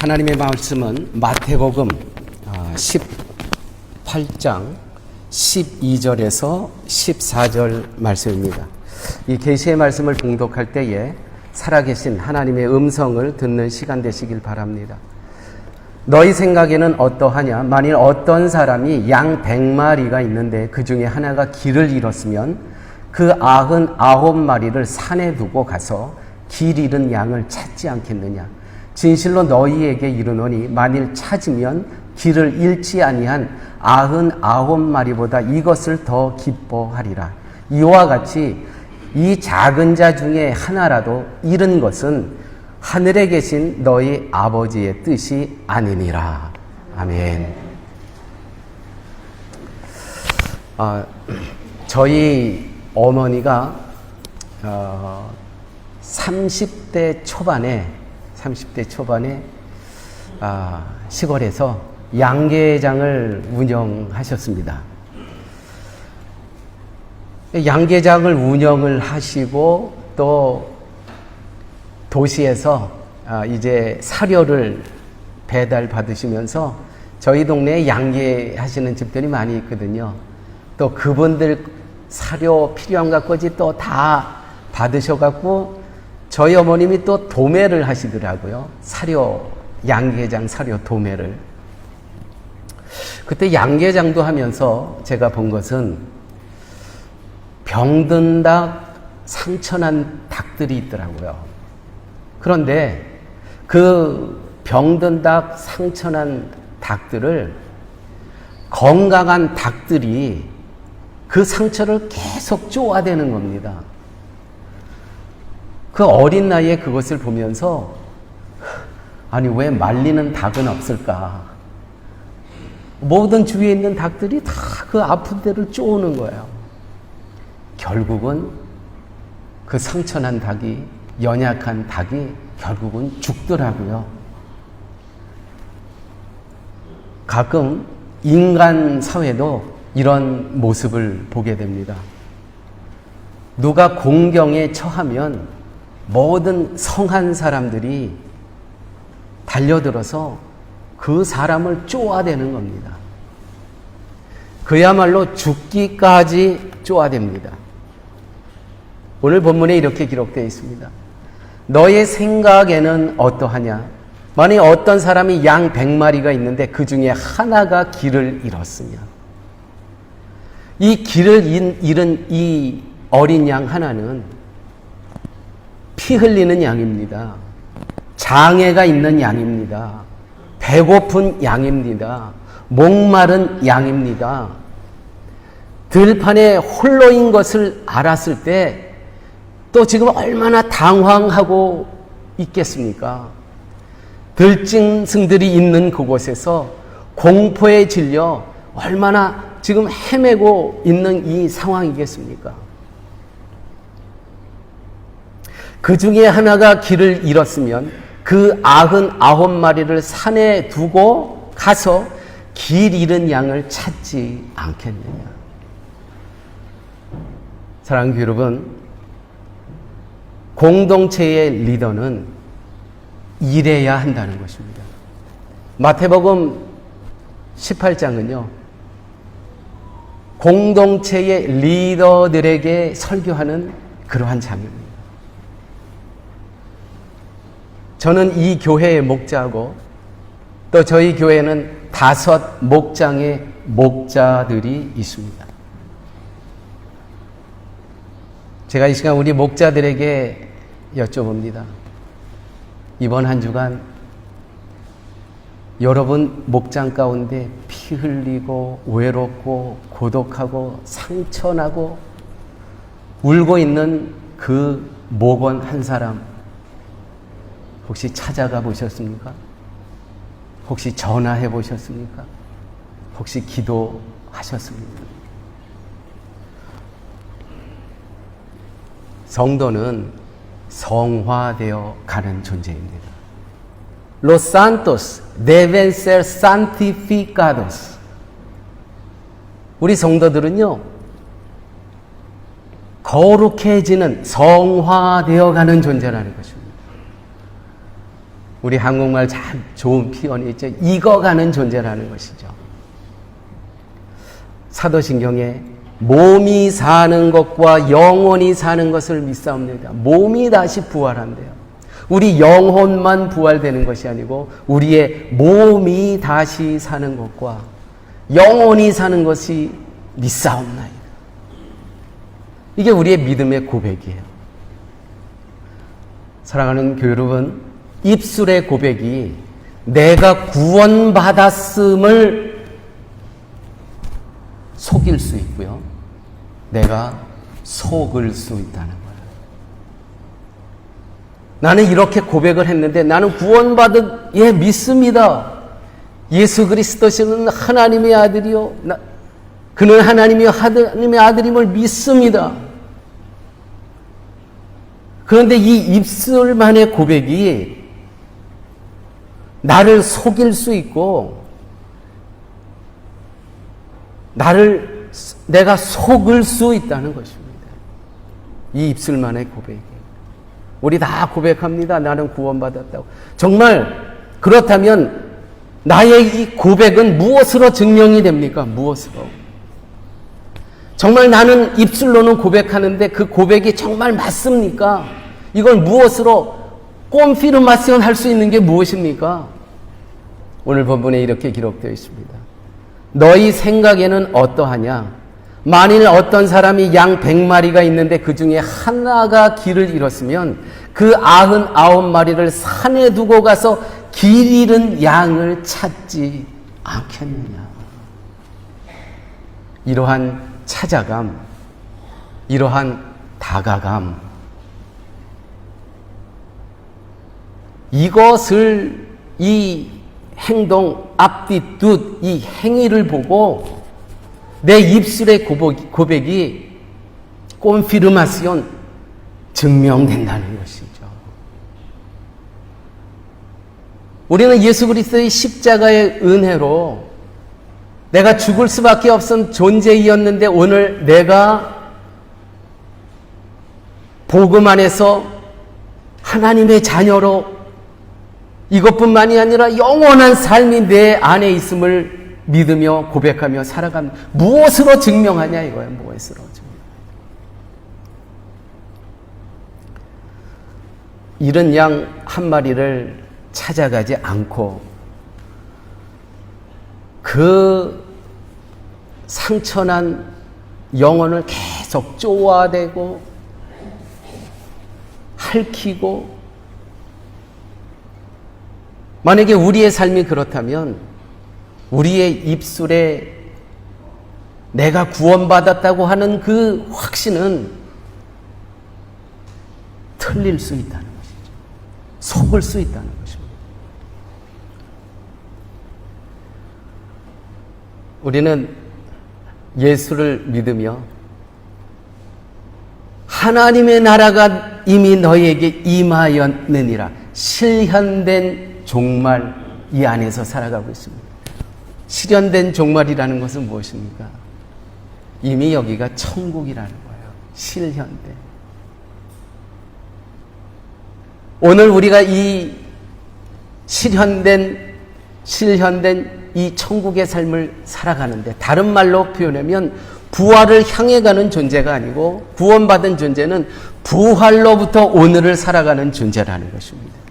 하나님의 말씀은 마태복음 18장 12절에서 14절 말씀입니다. 이 계시의 말씀을 봉독할 때에 살아계신 하나님의 음성을 듣는 시간 되시길 바랍니다. 너희 생각에는 어떠하냐? 만일 어떤 사람이 양 백마리가 있는데 그 중에 하나가 길을 잃었으면 그 아흔 아홉 마리를 산에 두고 가서 길 잃은 양을 찾지 않겠느냐? 진실로 너희에게 이르노니 만일 찾으면 길을 잃지 아니한 아흔 아홉 마리보다 이것을 더 기뻐하리라. 이와 같이 이 작은 자 중에 하나라도 잃은 것은 하늘에 계신 너희 아버지의 뜻이 아니니라. 아멘. 아, 저희 어머니가 어, 30대 초반에 30대 초반에 아, 시골에서 양계장을 운영하셨습니다. 양계장을 운영을 하시고 또 도시에서 아, 이제 사료를 배달 받으시면서 저희 동네에 양계 하시는 집들이 많이 있거든요. 또 그분들 사료 필요한 것까지 또 다 받으셔갖고 저희 어머님이 또 도매를 하시더라고요. 사료, 양계장 사료 도매를. 그때 양계장도 하면서 제가 본 것은 병든 닭, 상처난 닭들이 있더라고요. 그런데 그 병든 닭, 상처난 닭들을 건강한 닭들이 그 상처를 계속 쪼아대는 겁니다. 그 어린 나이에 그것을 보면서 아니 왜 말리는 닭은 없을까? 모든 주위에 있는 닭들이 다 그 아픈 데를 쪼는 거예요. 결국은 그 상처난 닭이 연약한 닭이 결국은 죽더라고요. 가끔 인간 사회도 이런 모습을 보게 됩니다. 누가 공경에 처하면 모든 성한 사람들이 달려들어서 그 사람을 쪼아대는 겁니다. 그야말로 죽기까지 쪼아댑니다. 오늘 본문에 이렇게 기록되어 있습니다. 너의 생각에는 어떠하냐? 만약 어떤 사람이 양 100마리가 있는데 그 중에 하나가 길을 잃었으면 이 길을 잃은 이 어린 양 하나는 피 흘리는 양입니다. 장애가 있는 양입니다. 배고픈 양입니다. 목마른 양입니다. 들판에 홀로인 것을 알았을 때 또 지금 얼마나 당황하고 있겠습니까? 들짐승들이 있는 그곳에서 공포에 질려 얼마나 지금 헤매고 있는 이 상황이겠습니까? 그 중에 하나가 길을 잃었으면 그 아흔 아홉 마리를 산에 두고 가서 길 잃은 양을 찾지 않겠느냐. 사랑하는 여러분, 공동체의 리더는 일해야 한다는 것입니다. 마태복음 18장은요, 공동체의 리더들에게 설교하는 그러한 장입니다. 저는 이 교회의 목자고 또 저희 교회는 다섯 목장의 목자들이 있습니다. 제가 이 시간 우리 목자들에게 여쭤봅니다. 이번 한 주간 여러분 목장 가운데 피 흘리고 외롭고 고독하고 상처나고 울고 있는 그 목원 한 사람 혹시 찾아가 보셨습니까? 혹시 전화해 보셨습니까? 혹시 기도하셨습니까? 성도는 성화되어 가는 존재입니다. Los santos deben ser santificados. 우리 성도들은요, 거룩해지는 성화되어 가는 존재라는 것입니다. 우리 한국말 참 좋은 표현이 있죠. 익어가는 존재라는 것이죠. 사도신경에 몸이 사는 것과 영혼이 사는 것을 믿사옵니다. 몸이 다시 부활한대요. 우리 영혼만 부활되는 것이 아니고 우리의 몸이 다시 사는 것과 영혼이 사는 것이 믿사옵나이다. 이게 우리의 믿음의 고백이에요. 사랑하는 교회 여러분, 입술의 고백이 내가 구원받았음을 속일 수 있고요. 내가 속을 수 있다는 거예요. 나는 이렇게 고백을 했는데 나는 구원받은 예 믿습니다. 예수 그리스도시는 하나님의 아들이요. 나, 그는 하나님이 하나님의 아들임을 믿습니다. 그런데 이 입술만의 고백이 나를 속일 수 있고 나를 내가 속을 수 있다는 것입니다. 이 입술만의 고백이. 우리 다 고백합니다. 나는 구원받았다고. 정말 그렇다면 나의 이 고백은 무엇으로 증명이 됩니까? 무엇으로? 정말 나는 입술로는 고백하는데 그 고백이 정말 맞습니까? 이걸 무엇으로 꼼피르마시온 할 수 있는 게 무엇입니까? 오늘 본문에 이렇게 기록되어 있습니다. 너희 생각에는 어떠하냐? 만일 어떤 사람이 양 백마리가 있는데 그 중에 하나가 길을 잃었으면 그 아흔 아홉 마리를 산에 두고 가서 길 잃은 양을 찾지 않겠느냐. 이러한 찾아감, 이러한 다가감, 이것을 이 행동, 앞뒤 뜻, 이 행위를 보고 내 입술의 고백이 꼼피르마시온 증명된다는 것이죠. 우리는 예수 그리스도의 십자가의 은혜로 내가 죽을 수밖에 없은 존재이었는데 오늘 내가 복음 안에서 하나님의 자녀로 이것뿐만이 아니라 영원한 삶이 내 안에 있음을 믿으며 고백하며 살아갑니다. 무엇으로 증명하냐 이거예요. 무엇으로 증명. 이런 양 한 마리를 찾아가지 않고 그 상처난 영혼을 계속 쪼아대고 핥히고 만약에 우리의 삶이 그렇다면 우리의 입술에 내가 구원받았다고 하는 그 확신은 틀릴 수 있다는 것이죠. 속을 수 있다는 것입니다. 우리는 예수를 믿으며 하나님의 나라가 이미 너희에게 임하였느니라 실현된 종말 이 안에서 살아가고 있습니다. 실현된 종말이라는 것은 무엇입니까? 이미 여기가 천국이라는 거예요. 실현된. 오늘 우리가 이 실현된, 실현된 이 천국의 삶을 살아가는데, 다른 말로 표현하면 부활을 향해 가는 존재가 아니고, 구원받은 존재는 부활로부터 오늘을 살아가는 존재라는 것입니다.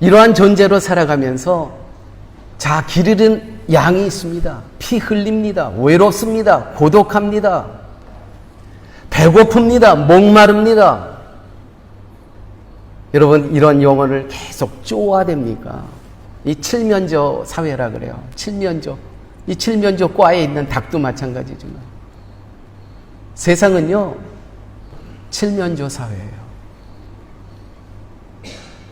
이러한 존재로 살아가면서 자, 길 잃은 양이 있습니다. 피 흘립니다. 외롭습니다. 고독합니다. 배고픕니다. 목마릅니다. 여러분, 이런 영혼을 계속 쪼아댑니까? 이 칠면조 사회라 그래요. 칠면조. 이 칠면조 과에 있는 닭도 마찬가지지만. 세상은요, 칠면조 사회예요.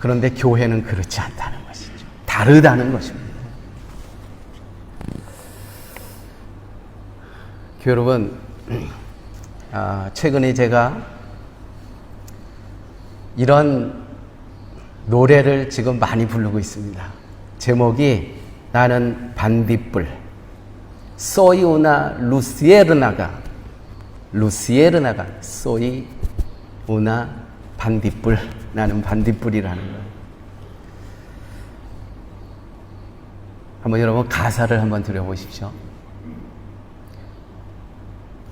그런데 교회는 그렇지 않다는 것이죠. 다르다는 것입니다. 여러분, 아, 최근에 제가 이런 노래를 지금 많이 부르고 있습니다. 제목이 나는 반딧불. 소이우나 루시에르나가 루시에르나가 소이 우나 반딧불 나는 반딧불이라는 거예요. 한번 여러분 가사를 한번 들어보십시오.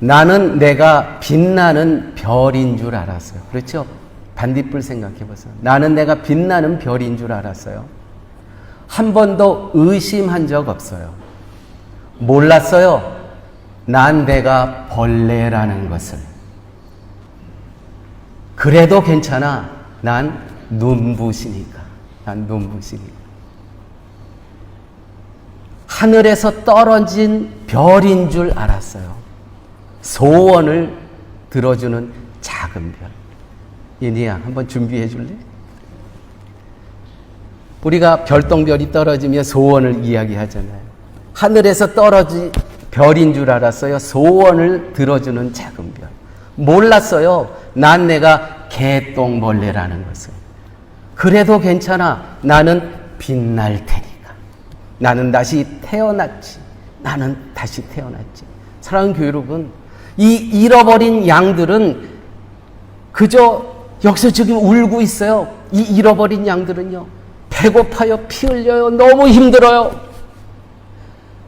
나는 내가 빛나는 별인 줄 알았어요. 그렇죠? 반딧불 생각해 보세요. 나는 내가 빛나는 별인 줄 알았어요. 한 번도 의심한 적 없어요. 몰랐어요. 난 내가 벌레라는 것을. 그래도 괜찮아. 난 눈부시니까. 난 눈부시니까. 하늘에서 떨어진 별인 줄 알았어요. 소원을 들어주는 작은 별. 이니야, 한번 준비해 줄래? 우리가 별똥별이 떨어지면 소원을 이야기하잖아요. 하늘에서 떨어진 별인 줄 알았어요. 소원을 들어주는 작은 별. 몰랐어요. 난 내가 개똥벌레라는 것을. 그래도 괜찮아. 나는 빛날 테니까. 나는 다시 태어났지. 나는 다시 태어났지. 사랑하는 교회 여러분, 이 잃어버린 양들은 그저 여기서 지금 울고 있어요. 이 잃어버린 양들은요. 배고파요. 피 흘려요. 너무 힘들어요.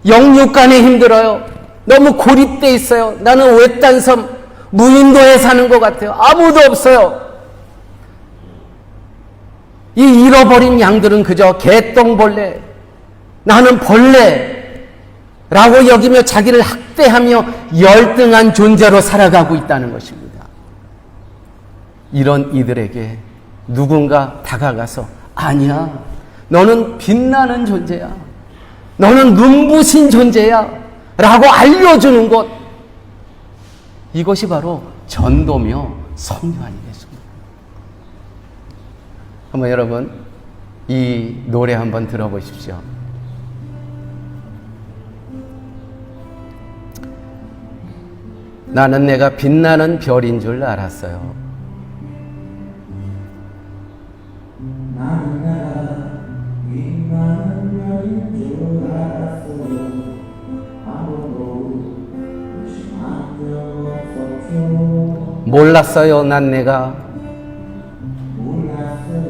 영육간에 힘들어요. 너무 고립돼 있어요. 나는 외딴 섬 무인도에 사는 것 같아요. 아무도 없어요. 이 잃어버린 양들은 그저 개똥벌레, 나는 벌레라고 여기며 자기를 학대하며 열등한 존재로 살아가고 있다는 것입니다. 이런 이들에게 누군가 다가가서 아니야, 너는 빛나는 존재야. 너는 눈부신 존재야. 라고 알려주는 것. 이것이 바로 전도며 성령 아니겠습니까? 한번 여러분, 이 노래 한번 들어보십시오. 나는 내가 빛나는 별인 줄 알았어요. 몰랐어요, 난 내가. 몰랐어요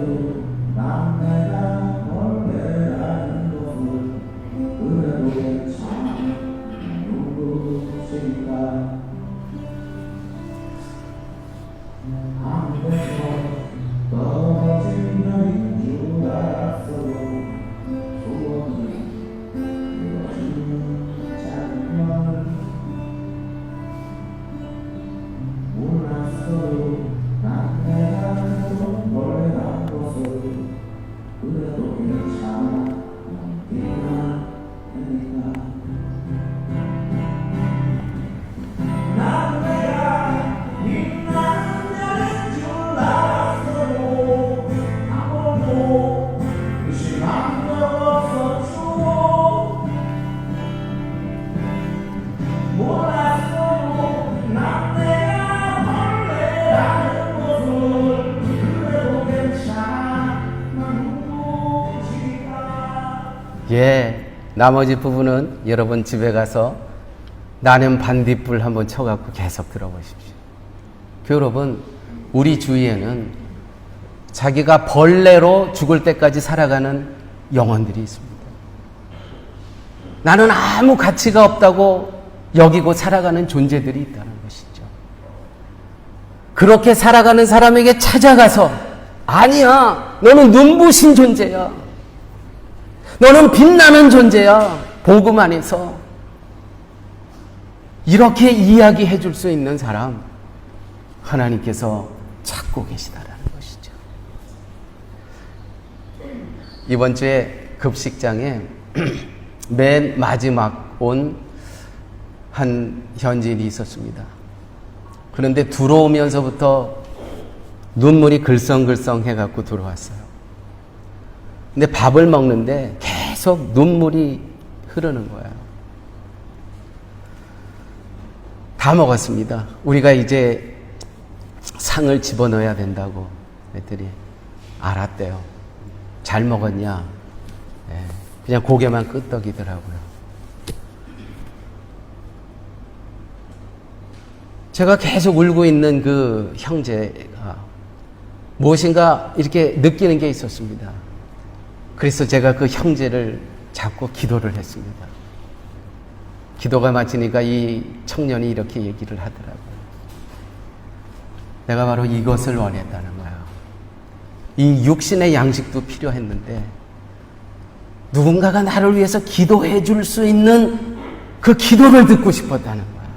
예, 나머지 부분은 여러분 집에 가서 나는 반딧불 한번 쳐갖고 계속 들어보십시오. 그 여러분, 우리 주위에는 자기가 벌레로 죽을 때까지 살아가는 영혼들이 있습니다. 나는 아무 가치가 없다고 여기고 살아가는 존재들이 있다는 것이죠. 그렇게 살아가는 사람에게 찾아가서 아니야, 너는 눈부신 존재야. 너는 빛나는 존재야. 복음 안에서. 이렇게 이야기해 줄 수 있는 사람, 하나님께서 찾고 계시다라는 것이죠. 이번 주에 급식장에 맨 마지막 온 한 현지인이 있었습니다. 그런데 들어오면서부터 눈물이 글썽글썽 해갖고 들어왔어요. 근데 밥을 먹는데 계속 눈물이 흐르는 거예요. 다 먹었습니다. 우리가 이제 상을 집어넣어야 된다고 했더니 알았대요. 잘 먹었냐? 예, 그냥 고개만 끄덕이더라고요. 제가 계속 울고 있는 그 형제가 무엇인가 이렇게 느끼는 게 있었습니다. 그래서 제가 그 형제를 잡고 기도를 했습니다. 기도가 마치니까 이 청년이 이렇게 얘기를 하더라고요. 내가 바로 이것을 원했다는 거예요. 이 육신의 양식도 필요했는데 누군가가 나를 위해서 기도해 줄 수 있는 그 기도를 듣고 싶었다는 거야.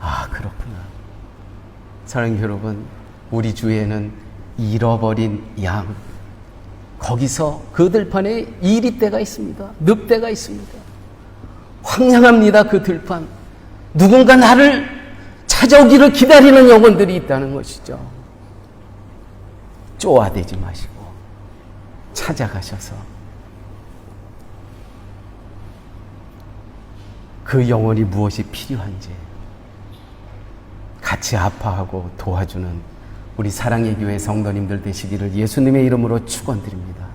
아, 그렇구나. 사랑하는 여러분, 우리 주위에는 잃어버린 양, 거기서 그 들판에 이리떼가 있습니다. 늑대가 있습니다. 황량합니다, 그 들판. 누군가 나를 찾아오기를 기다리는 영혼들이 있다는 것이죠. 쪼아대지 마시고 찾아가셔서 그 영혼이 무엇이 필요한지 같이 아파하고 도와주는 우리 사랑의 교회 성도님들 되시기를 예수님의 이름으로 축원드립니다.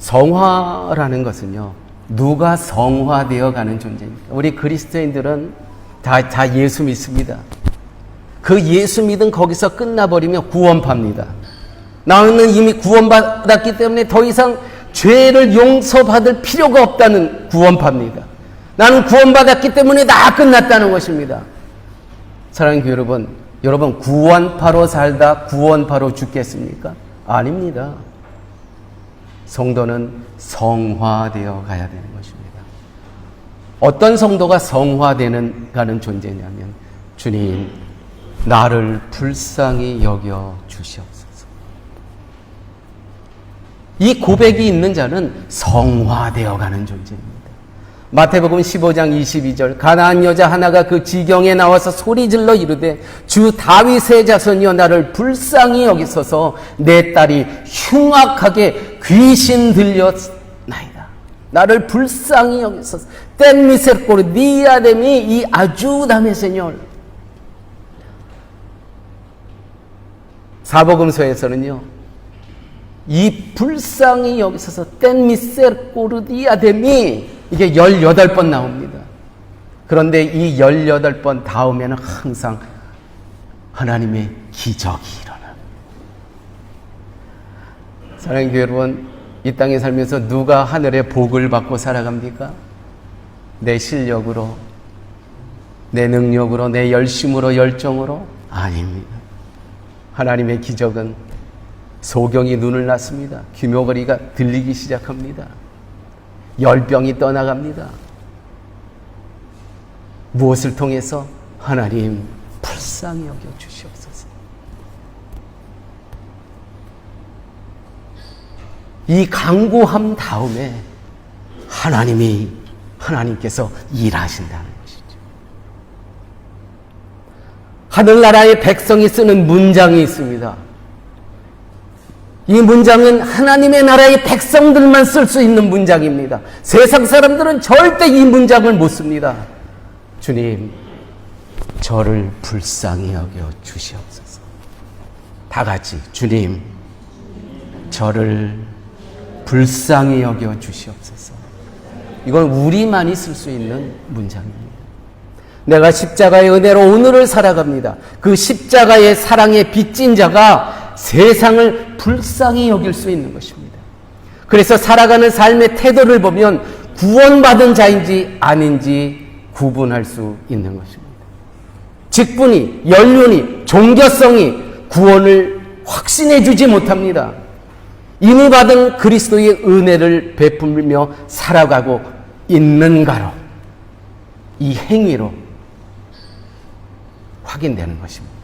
성화라는 것은요, 누가 성화되어 가는 존재입니까? 우리 그리스도인들은 다, 다 예수 믿습니다. 그 예수 믿음 거기서 끝나버리면 구원파입니다. 나는 이미 구원받았기 때문에 더 이상 죄를 용서받을 필요가 없다는 구원파입니다. 나는 구원받았기 때문에 다 끝났다는 것입니다. 사랑하는 교회 여러분, 여러분 구원파로 살다 구원파로 죽겠습니까? 아닙니다. 성도는 성화되어 가야 되는 것입니다. 어떤 성도가 성화되는 가는 존재냐면 주님 나를 불쌍히 여겨 주시옵소서. 이 고백이 있는 자는 성화되어 가는 존재입니다. 마태복음 15장 22절 가나안 여자 하나가 그 지경에 나와서 소리질러 이르되 주 다윗의 자손이여 나를 불쌍히 여기소서 내 딸이 흉악하게 귀신 들렸나이다. 나를 불쌍히 여기소서 ten misericordia de. 사복음서에서는요. 이 불쌍히 ten misericordia de mí 이게 18번 나옵니다. 그런데 이 18번 다음에는 항상 하나님의 기적이 일어납니다. 사랑하는 교회 여러분, 이 땅에 살면서 누가 하늘의 복을 받고 살아갑니까? 내 실력으로, 내 능력으로, 내 열심으로, 열정으로? 아닙니다. 하나님의 기적은 소경이 눈을 났습니다. 귀묘거리가 들리기 시작합니다. 열병이 떠나갑니다. 무엇을 통해서 하나님 불쌍히 여겨 주시옵소서. 이 강구함 다음에 하나님이 하나님께서 일하신다는 것이죠. 하늘나라의 백성이 쓰는 문장이 있습니다. 이 문장은 하나님의 나라의 백성들만 쓸 수 있는 문장입니다. 세상 사람들은 절대 이 문장을 못 씁니다. 주님, 저를 불쌍히 여겨 주시옵소서. 다 같이, 주님, 저를 불쌍히 여겨 주시옵소서. 이건 우리만이 쓸 수 있는 문장입니다. 내가 십자가의 은혜로 오늘을 살아갑니다. 그 십자가의 사랑에 빚진 자가 세상을 불쌍히 여길 수 있는 것입니다. 그래서 살아가는 삶의 태도를 보면 구원받은 자인지 아닌지 구분할 수 있는 것입니다. 직분이, 연륜이, 종교성이 구원을 확신해 주지 못합니다. 이미 받은 그리스도의 은혜를 베풀며 살아가고 있는가로 이 행위로 확인되는 것입니다.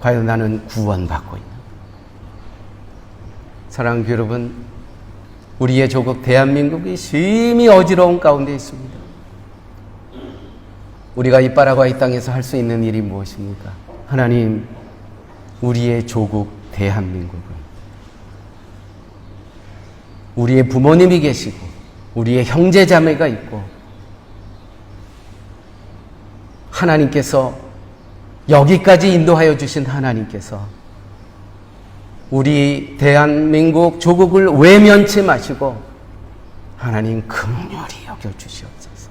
과연 나는 구원받고 있는 교회 여러분, 우리의 조국 대한민국이 심히 어지러운 가운데 있습니다. 우리가 이 파라과이 땅에서 할 수 있는 일이 무엇입니까? 하나님, 우리의 조국 대한민국은 우리의 부모님이 계시고 우리의 형제 자매가 있고 하나님께서 여기까지 인도하여 주신 하나님께서 우리 대한민국 조국을 외면치 마시고 하나님 긍휼히 여겨 주시옵소서.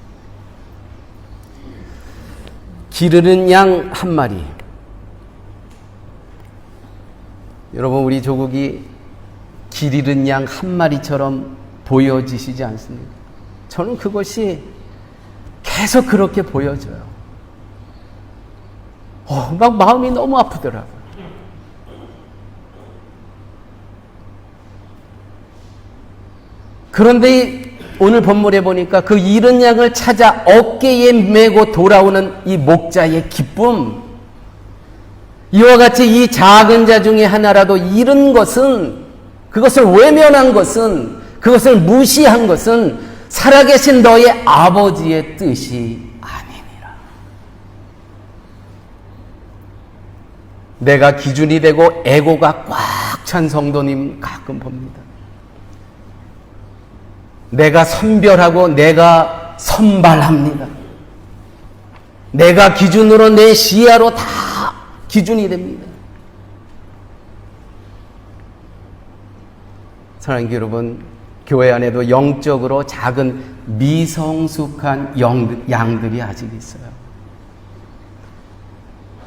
기르는 양 한 마리. 여러분, 우리 조국이 기르는 양한 마리처럼 보여지시지 않습니까? 저는 그것이 계속 그렇게 보여져요. 어, 막 마음이 너무 아프더라고요. 그런데 이 오늘 본문에 보니까 그 잃은 양을 찾아 어깨에 메고 돌아오는 이 목자의 기쁨, 이와 같이 이 작은 자 중에 하나라도 잃은 것은 그것을 외면한 것은 그것을 무시한 것은 살아계신 너의 아버지의 뜻이 아니니라. 내가 기준이 되고 에고가 꽉 찬 성도님 가끔 봅니다. 내가 선별하고 내가 선발합니다. 내가 기준으로 내 시야로 다 기준이 됩니다. 사랑하는 여러분, 교회 안에도 영적으로 작은 미성숙한 영, 양들이 아직 있어요.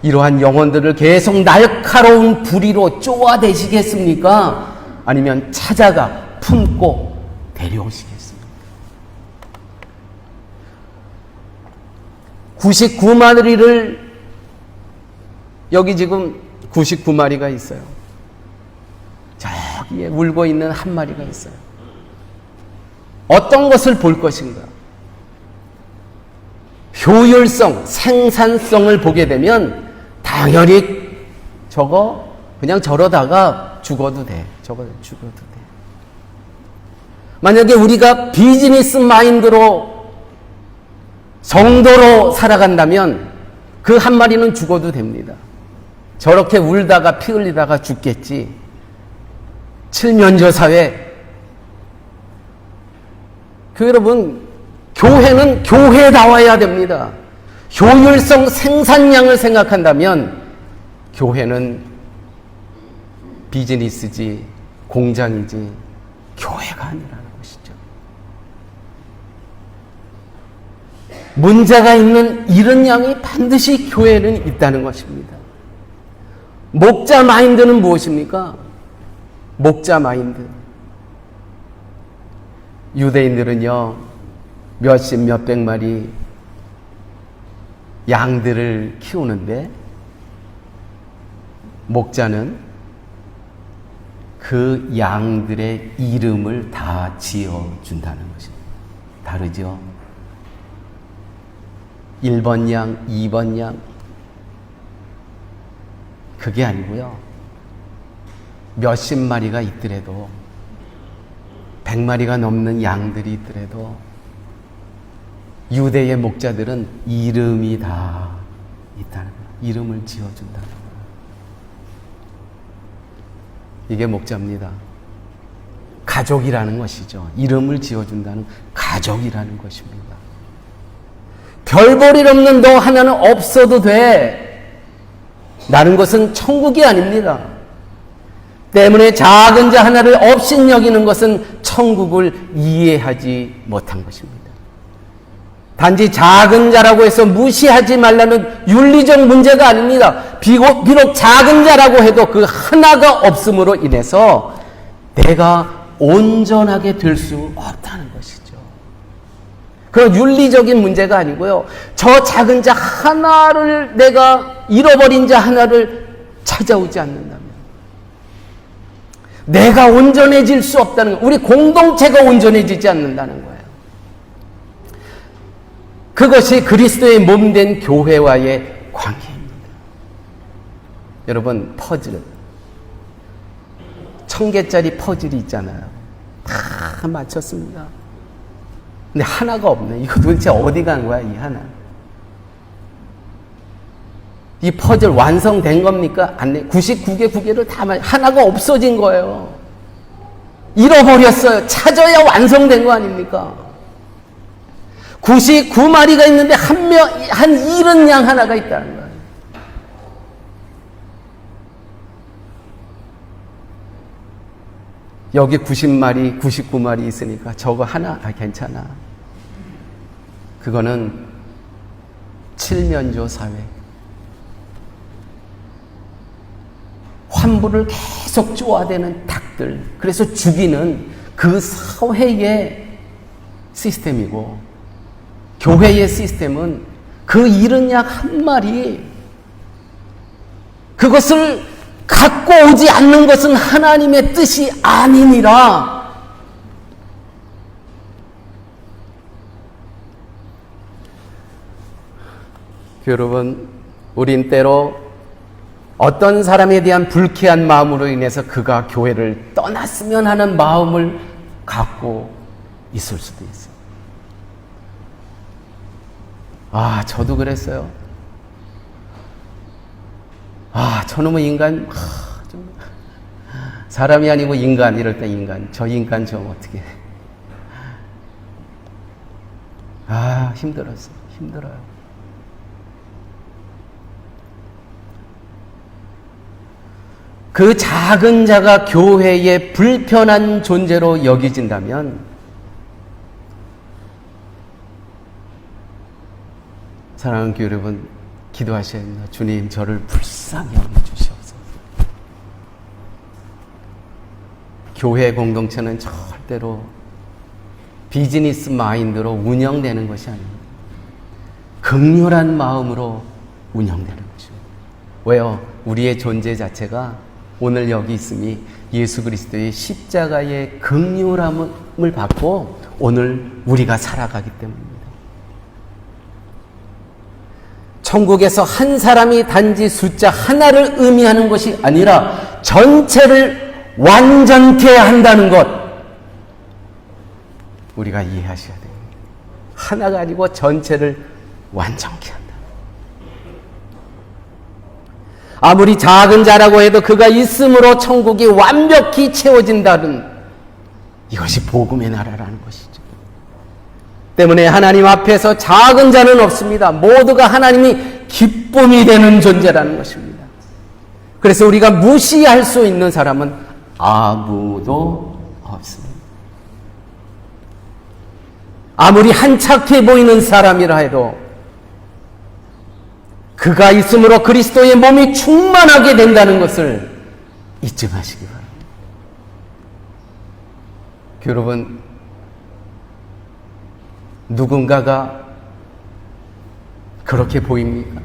이러한 영혼들을 계속 날카로운 부리로 쪼아대시겠습니까? 아니면 찾아가 품고 데려오시겠습니까? 99마리를 여기 지금 99마리가 있어요. 저기에 울고 있는 한 마리가 있어요. 어떤 것을 볼 것인가? 효율성, 생산성을 보게 되면 당연히 저거 그냥 저러다가 죽어도 돼. 저거 죽어도 돼. 만약에 우리가 비즈니스 마인드로 성도로 살아간다면 그 한 마리는 죽어도 됩니다. 저렇게 울다가 피 흘리다가 죽겠지. 칠면조 사회. 그 여러분, 교회는 교회다워야 됩니다. 효율성 생산량을 생각한다면 교회는 비즈니스지 공장이지 교회가 아니라는 것이죠. 문제가 있는 이런 양이 반드시 교회는 있다는 것입니다. 목자 마인드는 무엇입니까? 목자 마인드. 유대인들은요, 몇십, 몇백 마리 양들을 키우는데, 목자는 그 양들의 이름을 다 지어준다는 것입니다. 다르죠? 1번 양, 2번 양. 그게 아니고요. 몇십 마리가 있더라도, 백 마리가 넘는 양들이 있더라도, 유대의 목자들은 이름이 다 있다는 거예요. 이름을 지어준다는 거예요. 이게 목자입니다. 가족이라는 것이죠. 이름을 지어준다는 가족이라는 것입니다. 별볼일 없는 너 하나는 없어도 돼. 라는 것은 천국이 아닙니다. 때문에 작은 자 하나를 없인 여기는 것은 천국을 이해하지 못한 것입니다. 단지 작은 자라고 해서 무시하지 말라는 윤리적 문제가 아닙니다. 비록, 비록 작은 자라고 해도 그 하나가 없음으로 인해서 내가 온전하게 될 수 없다는. 그런 윤리적인 문제가 아니고요. 저 작은 자 하나를 내가 잃어버린 자 하나를 찾아오지 않는다면 내가 온전해질 수 없다는 거. 우리 공동체가 온전해지지 않는다는 거예요. 그것이 그리스도의 몸 된 교회와의 관계입니다. 여러분, 퍼즐. 천 개짜리 퍼즐이 있잖아요. 다 맞췄습니다. 근데 하나가 없네. 이거 도대체 어디 간 거야, 이 하나? 이 퍼즐 완성된 겁니까? 안 돼. 99개, 9개를 다 맞, 하나가 없어진 거예요. 잃어버렸어요. 찾아야 완성된 거 아닙니까? 99마리가 있는데 한 명, 한 잃은 양 하나가 있다는 거예요. 여기 90마리, 99마리 있으니까 저거 하나, 아, 괜찮아. 그거는 칠면조 사회. 환부를 계속 쪼아대는 닭들. 그래서 죽이는 그 사회의 시스템이고, 교회의 시스템은 그 잃은 약 한 마리, 그것을 갖고 오지 않는 것은 하나님의 뜻이 아니니라. 여러분, 우린 때로 어떤 사람에 대한 불쾌한 마음으로 인해서 그가 교회를 떠났으면 하는 마음을 갖고 있을 수도 있어요. 아, 저도 그랬어요. 아, 저놈의 인간, 하, 좀, 사람이 아니고 인간, 이럴 때 인간. 저 인간 좀 어떻게. 해. 아, 힘들었어요. 힘들어요. 그 작은 자가 교회의 불편한 존재로 여겨진다면 사랑하는 교회 여러분 합니다. 주님 저를 불쌍히 여겨주시옵소서. 교회 공동체는 절대로 비즈니스 마인드로 운영되는 것이 아닙니다. 극렬한 마음으로 운영되는 것입니다. 왜요? 우리의 존재 자체가 오늘 여기 있음이 예수 그리스도의 십자가의 극률함을 받고 오늘 우리가 살아가기 때문입니다. 천국에서 한 사람이 단지 숫자 하나를 의미하는 것이 아니라 전체를 완전케 한다는 것 우리가 이해하셔야 됩니다. 하나가 아니고 전체를 완전케 한다. 아무리 작은 자라고 해도 그가 있음으로 천국이 완벽히 채워진다는 이것이 복음의 나라라는 것이죠. 때문에 하나님 앞에서 작은 자는 없습니다. 모두가 하나님이 기쁨이 되는 존재라는 것입니다. 그래서 우리가 무시할 수 있는 사람은 아무도 없습니다. 아무리 한착해 보이는 사람이라 해도 그가 있음으로 그리스도의 몸이 충만하게 된다는 것을 마시기 바랍니다. 여러분, 누군가가 그렇게 보입니까?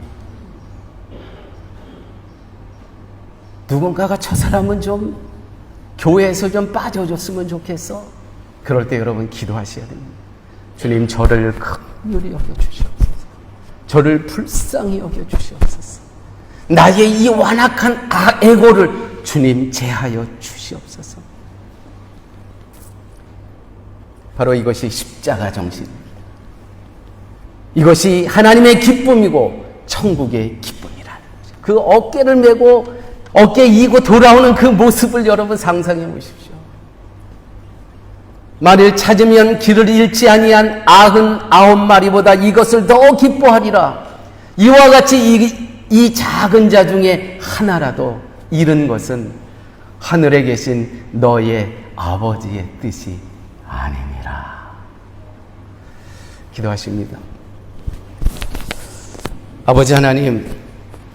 누군가가 저 사람은 좀 교회에서 좀 빠져줬으면 좋겠어. 그럴 때 여러분 기도하셔야 됩니다. 주님 저를 극률히 여겨주시옵소서. 저를 불쌍히 여겨주시옵소서. 나의 이 완악한 아- 에고를 주님 제하여 주시옵소서. 바로 이것이 십자가 정신입니다. 이것이 하나님의 기쁨이고 천국의 기쁨이라는 거죠. 그 어깨를 메고 어깨 이고 돌아오는 그 모습을 여러분 상상해 보십시오. 만일 찾으면 길을 잃지 아니한 아흔 아홉 마리보다 이것을 더 기뻐하리라. 이와 같이 이, 이 작은 자 중에 하나라도 잃은 것은 하늘에 계신 너의 아버지의 뜻이 아니니라. 기도하십니다. 아버지 하나님,